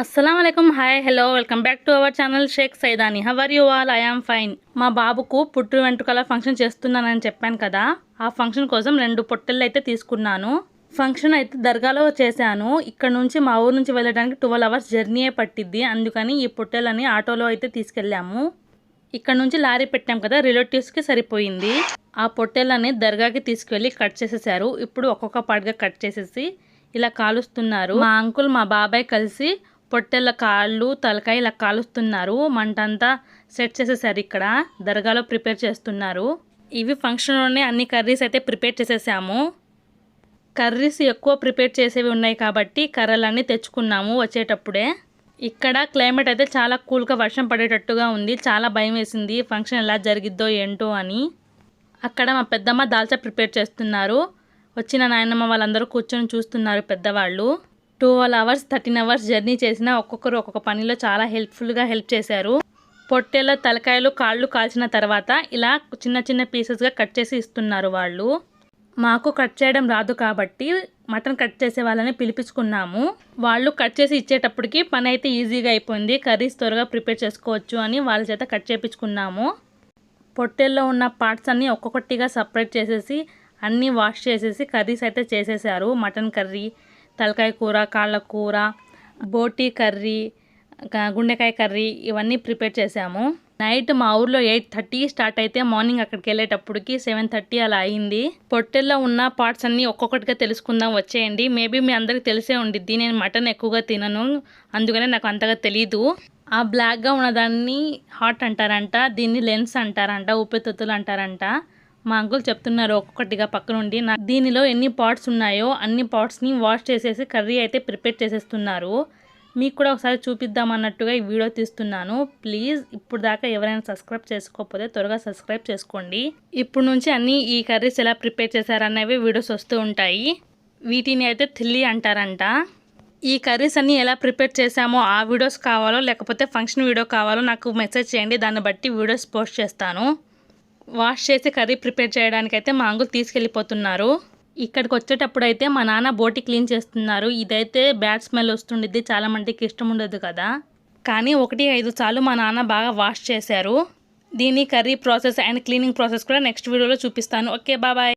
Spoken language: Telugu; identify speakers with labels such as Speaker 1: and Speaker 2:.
Speaker 1: అస్సలం అయికం hi hello welcome back to our channel Shaik Saidani how are you all I am fine మా బాబుకు పుట్టు వెంట్రుకల ఫంక్షన్ చేస్తున్నానని చెప్పాను కదా. ఆ ఫంక్షన్ కోసం రెండు పొట్టెళ్ళు అయితే తీసుకున్నాను. ఫంక్షన్ అయితే దర్గాలో చేశాను. ఇక్కడ నుంచి మా ఊరు నుంచి వెళ్ళడానికి ట్వెల్వ్ అవర్స్ జర్నీయే పట్టిద్ది. అందుకని ఈ పొట్టెలని ఆటోలో అయితే తీసుకెళ్ళాము. ఇక్కడ నుంచి లారీ పెట్టాం కదా రిలేటివ్స్కి సరిపోయింది. ఆ పొట్టెలని దర్గాకి తీసుకెళ్ళి కట్ చేసేసారు. ఇప్పుడు ఒక్కొక్క పాటుగా కట్ చేసేసి ఇలా కాలుస్తున్నారు. మా అంకుల్ మా బాబాయ్ కలిసి పొట్టెళ్ళ కాళ్ళు తలకాయ ఇలా కాలుస్తున్నారు. మంట అంతా సెట్ చేసేసారు ఇక్కడ. దర్గాలో ప్రిపేర్ చేస్తున్నారు. ఇవి ఫంక్షన్లోనే అన్ని కర్రీస్ అయితే ప్రిపేర్ చేసేసాము. కర్రీస్ ఎక్కువ ప్రిపేర్ చేసేవి ఉన్నాయి కాబట్టి కర్రలన్నీ తెచ్చుకున్నాము వచ్చేటప్పుడే. ఇక్కడ క్లైమేట్ అయితే చాలా కూల్గా వర్షం పడేటట్టుగా ఉంది. చాలా భయం వేసింది. ఫంక్షన్ ఎలా జరిగిద్దో ఏంటో అని. అక్కడ మా పెద్దమ్మ దాల్చా ప్రిపేర్ చేస్తున్నారు. వచ్చిన నాయనమ్మ వాళ్ళందరూ కూర్చొని చూస్తున్నారు పెద్దవాళ్ళు. Twelve hours thirteen hours journey చేసిన ఒక్కొక్కరు ఒక్కొక్క పనిలో చాలా హెల్ప్ఫుల్గా హెల్ప్ చేశారు. పొట్టేల తలకాయలు కాళ్ళు కాల్చిన తర్వాత ఇలా చిన్న చిన్న పీసెస్గా కట్ చేసి ఇస్తున్నారు వాళ్ళు. మాకు కట్ చేయడం రాదు కాబట్టి మటన్ కట్ చేసే వాళ్ళని పిలిపించుకున్నాము. వాళ్ళు కట్ చేసి ఇచ్చేటప్పటికి పని అయితే ఈజీగా అయిపోయింది. కర్రీస్ త్వరగా ప్రిపేర్ చేసుకోవచ్చు అని వాళ్ళ చేత కట్ చేపించుకున్నాము. పొట్టెల్లో ఉన్న పార్ట్స్ అన్నీ ఒక్కొక్కటిగా సపరేట్ చేసేసి అన్నీ వాష్ చేసేసి కర్రీస్ అయితే చేసేసారు. మటన్ కర్రీ తలకాయ కూర కాళ్ళ కూర బోటీ కర్రీ గుండెకాయ కర్రీ ఇవన్నీ ప్రిపేర్ చేసాము నైట్ మా ఊర్లో ఎయిట్ థర్టీ స్టార్ట్ అయితే మార్నింగ్ అక్కడికి వెళ్ళేటప్పటికి సెవెన్ థర్టీ అలా అయింది. పొట్టెల్లో ఉన్న పార్ట్స్ అన్నీ ఒక్కొక్కటిగా తెలుసుకుందాం వచ్చేయండి. మేబీ మీ అందరికి తెలిసే ఉండిద్ది. నేను మటన్ ఎక్కువగా తినను. అందుకనే నాకు అంతగా తెలీదు. ఆ బ్లాక్గా ఉన్నదాన్ని హాట్ అంటారంట దీన్ని లెన్స్ అంటారంట ఉప్పెత్తులు అంటారంట. మా అంకుల్ చెప్తున్నారు ఒక్కొక్కటిగా పక్క నుండి దీనిలో ఎన్ని పాట్స్ ఉన్నాయో అన్ని పాట్స్ని వాష్ చేసేసి కర్రీ అయితే ప్రిపేర్ చేసేస్తున్నారు. మీకు కూడా ఒకసారి చూపిద్దాం అన్నట్టుగా ఈ వీడియో తీస్తున్నాను. ప్లీజ్ ఇప్పుడు దాకా ఎవరైనా సబ్స్క్రైబ్ చేసుకోకపోతే త్వరగా సబ్స్క్రైబ్ చేసుకోండి. ఇప్పుడు నుంచి అన్నీ ఈ కర్రీస్ ఎలా ప్రిపేర్ చేశారనేవి వీడియోస్ వస్తూ ఉంటాయి. వీటిని అయితే థిల్లీ అంటారంట. ఈ కర్రీస్ అన్నీ ఎలా ప్రిపేర్ చేశామో ఆ వీడియోస్ కావాలో లేకపోతే ఫంక్షన్ వీడియో కావాలో నాకు మెసేజ్ చేయండి. దాన్ని బట్టి వీడియోస్ పోస్ట్ చేస్తాను. వాష్ చేసి కర్రీ ప్రిపేర్ చేయడానికైతే మా అంగులు తీసుకెళ్ళిపోతున్నారు. ఇక్కడికి వచ్చేటప్పుడు అయితే మా నాన్న బోటి క్లీన్ చేస్తున్నారు. ఇదైతే బ్యాడ్ స్మెల్ వస్తుండిద్ది చాలా మందికి ఇష్టం ఉండదు కదా. కానీ ఒకటి ఐదు సార్లు మా నాన్న బాగా వాష్ చేశారు. దీని curry process and cleaning process కూడా నెక్స్ట్ వీడియోలో చూపిస్తాను. ఓకే బాబాయ్